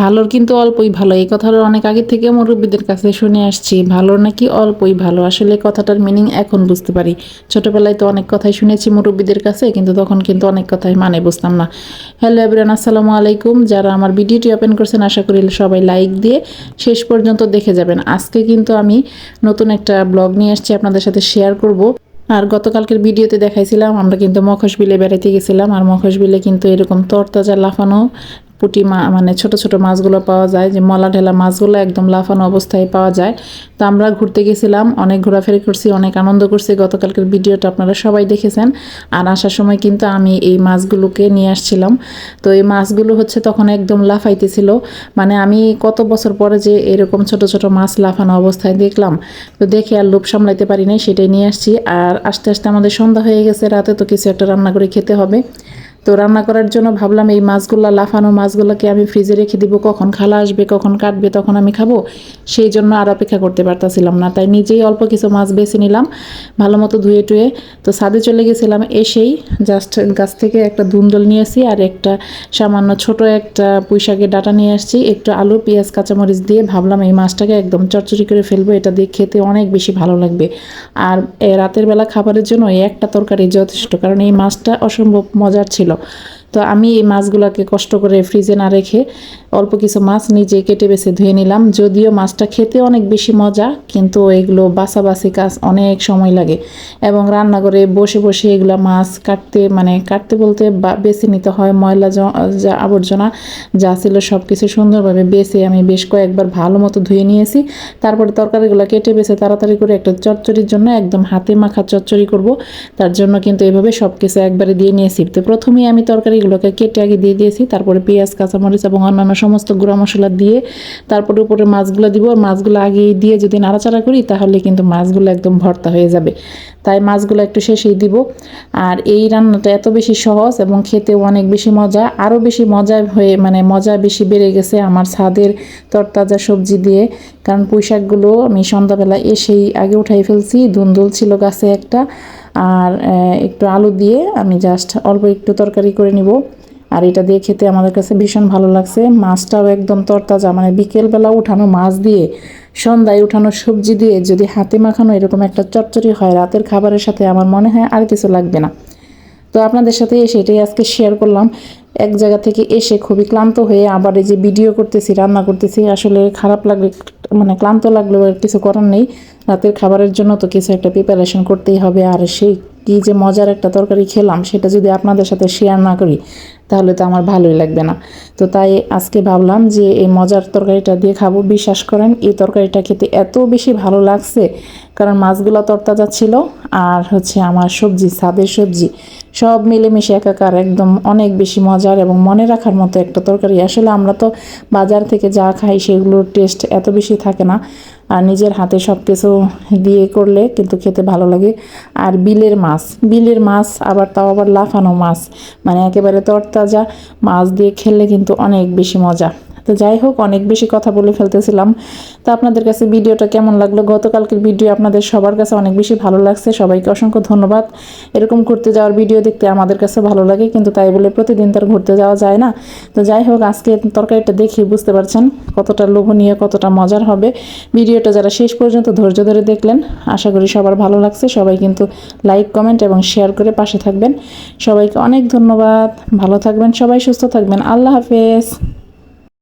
ভালোর কিন্তু অল্পই ভালো। এই কথাটা অনেক আগে থেকে মুরব্বীদের কাছে শুনে আসছি। ভালোর নাকি অল্পই ভালো? আসলে কথাটার মিনিং এখন বুঝতে পারি। ছোটবেলায় তো অনেক কথাই শুনেছি মুরব্বীদের কাছে, কিন্তু তখন কিন্তু অনেক কথাই মানে বুঝতাম না। হ্যালো এভরিয়ান আসসালামু আলাইকুম। যারা আমার ভিডিওটি ওপেন করছেন, আশা করি সবাই লাইক দিয়ে শেষ পর্যন্ত দেখে যাবেন। আজকে কিন্তু আমি নতুন একটা ব্লগ নিয়ে আসছি, আপনাদের সাথে শেয়ার করব। আর গতকালকের ভিডিওতে দেখাইছিলাম, আমরা কিন্তু মখশ বিলে বেড়াইতে গেছিলাম। আর মখশ বিলে কিন্তু এরকম তরতাজা লাফানো পুঁটি মা মানে ছোট ছোট মাছগুলো পাওয়া যায়, যে মলা ঢেলা মাছগুলো একদম লাফানো অবস্থায় পাওয়া যায়। তো আমরা ঘুরতে গেছিলাম, অনেক ঘোরাফেরি করছি, অনেক আনন্দ করছি। গতকালকের ভিডিওটা আপনারা সবাই দেখেছেন। আর আসার সময় কিন্তু আমি এই মাছগুলোকে নিয়ে আসছিলাম। তো এই মাছগুলো হচ্ছে তখন একদম লাফাইতেছিল। মানে আমি কত বছর পরে যে এরকম ছোট ছোট মাছ লাফানো অবস্থায় দেখলাম, তো দেখে আর লোভ সামলাইতে পারি নাই, সেটাই নিয়ে আসছি। আর আস্তে আস্তে আমাদের সন্ধ্যা হয়ে গেছে, রাতে তো কিছু একটা রান্না করে খেতে হবে। তো রান্না করার জন্য ভাবলাম এই মাছগুলো, লাফানো মাছগুলোকে আমি ফ্রিজে রেখে দিব। কখন খালা আসবে, কখন কাটবে, তখন আমি খাব। সেই জন্য আর অপেক্ষা করতে পারতাছিলাম না। তাই নিজেই অল্প কিছু মাছ বেছে নিলাম, ভালো মতো ধুয়ে টুয়ে। তো ছাদে চলে গেছিলাম, এসেই জাস্ট গাছ থেকে একটা ধুন্দল নিয়ে আসি আর একটা সামান্য ছোট একটা পুঁইশাকের ডাটা নিয়ে আসছি। একটু আলু, পেঁয়াজ, কাঁচামরিচ দিয়ে ভাবলাম এই মাছটাকে একদম চচ্চড়ি করে ফেলব। এটা দিয়ে খেতে অনেক বেশি ভালো লাগবে। আর রাতের বেলা খাবারের জন্য একটা তরকারি যথেষ্ট, কারণ এই মাছটা অসম্ভব মজার ছিল। ছিল তো আমি এই মাছগুলোকে কষ্ট করে ফ্রিজে না রেখে অল্প কিছু মাছ নিজে কেটে বেছে ধুয়ে নিলাম। যদিও মাছটা খেতে অনেক বেশি মজা, কিন্তু এগুলো বাছাবাছি কাজ অনেক সময় লাগে এবং রান্না করে বসে বসে এগুলো মাছ কাটতে মানে কাটতে বলতে বেছে নিতে হয় ময়লা যা আবর্জনা যা ছিল সব কিছু সুন্দরভাবে বেছে আমি বেশ কয়েকবার ভালো মতো ধুয়ে নিয়েছি। তারপরে তরকারিগুলো কেটে বেছে তাড়াতাড়ি করে একটা চচ্চড়ির জন্য একদম হাতে মাখা চচ্চড়ি করব। তার জন্য কিন্তু এভাবে সব কিছু একবারে দিয়ে নিয়েছি। তো প্রথমেই আমি তরকারিগুলোকে কেটে আগে দিয়ে দিয়েছি, তারপরে পেঁয়াজ, কাঁচামরিচ এবং অন্যান্য সমস্ত গুঁড়া মশলা দিয়ে তারপরে উপরে মাছগুলো দিব। আর মাছগুলো আগে দিয়ে যদি নাড়াচাড়া করি, তাহলে কিন্তু মাছগুলো একদম ভর্তা হয়ে যাবে। তাই মাছগুলো একটু শেষেই দিব। আর এই রান্নাটা এত বেশি সহজ এবং খেতেও অনেক বেশি মজা। আরও বেশি মজা হয়ে মানে মজা বেশি বেড়ে গেছে আমার ছাদের তরতাজা সবজি দিয়ে। কারণ পুঁই শাকগুলো আমি সন্ধ্যাবেলা এসেই আগে উঠাই ফেলছি। দুন্দুল ছিল গাছে একটা। আর একটু আলু দিয়ে আমি জাস্ট অল্প একটু তরকারি করে নিব। আর এটা দিয়ে খেতে আমাদের কাছে ভীষণ ভালো লাগছে। মাছটাও একদম তরতাজা মানে বিকেলবেলা উঠানো মাছ দিয়ে, সন্ধ্যায় উঠানো সবজি দিয়ে যদি হাতে মাখানো এরকম একটা চচ্চড়ি হয়, রাতের খাবারের সাথে আমার মনে হয় আর কিছু লাগবে না। তো আপনাদের সাথে সেটাই আজকে শেয়ার করলাম। এক জায়গা থেকে এসে খুবই ক্লান্ত হয়ে আবার এই যে ভিডিও করতেছি, রান্না করতেছি, আসলে খারাপ লাগলে মানে ক্লান্ত লাগল আর কিছু করার নেই। রাতের খাবারের জন্য তো কিছু একটা প্রিপারেশন করতেই হবে। আর সেই কী যে মজার একটা তরকারি খেলাম, সেটা যদি আপনাদের সাথে শেয়ার না করি, তাহলে তো আমার ভালোই লাগবে না। তো তাই আজকে ভাবলাম যে এই মজার তরকারিটা দিয়ে খাব। বিশ্বাস করেন, এই তরকারিটা খেতে এত বেশি ভালো লাগছে, কারণ মাছগুলো তরতাজা ছিল। আর হচ্ছে আমার সবজি সাদের সবজি সব মিলেমিশে একাকার, একদম অনেক বেশি মজার এবং মনে রাখার মতো একটা তরকারি। আসলে আমরা তো বাজার থেকে যা খাই সেগুলোর টেস্ট এত বেশি থাকে না। আর নিজের হাতে সব কিছু দিয়ে করলে কিন্তু খেতে ভালো লাগে। আর বিলের মাছ বিলের মাছ আবার তাও আবার লাফানো মাছ। মানে একেবারে তরতাজা মাছ দিয়ে খেলে কিন্তু অনেক বেশি মজা। তো যাই হোক, অনেক বেশি কথা বলে ফেলতেছিলাম। তো আপনাদের কাছে ভিডিওটা কেমন লাগল? গতকালকের ভিডিও আপনাদের সবার কাছে অনেক বেশি ভালো লাগছে। সবাইকে অসংখ্য ধন্যবাদ। এরকম ঘুরতে যাওয়ার ভিডিও দেখতে আমাদের কাছে ভালো লাগে, কিন্তু তাই বলে প্রতিদিন তো আর ঘুরতে যাওয়া যায় না। তো যাই হোক, আজকে তরকারিটা দেখি বুঝতে পারছেন কতটা লোভনীয়, কতটা মজার হবে। ভিডিওটা যারা শেষ পর্যন্ত ধৈর্য ধরে দেখলেন, আশা করি সবার ভালো লাগছে। সবাই কিন্তু লাইক, কমেন্ট এবং শেয়ার করে পাশে থাকবেন। সবাইকে অনেক ধন্যবাদ। ভালো থাকবেন, সবাই সুস্থ থাকবেন। আল্লাহ হাফেজ।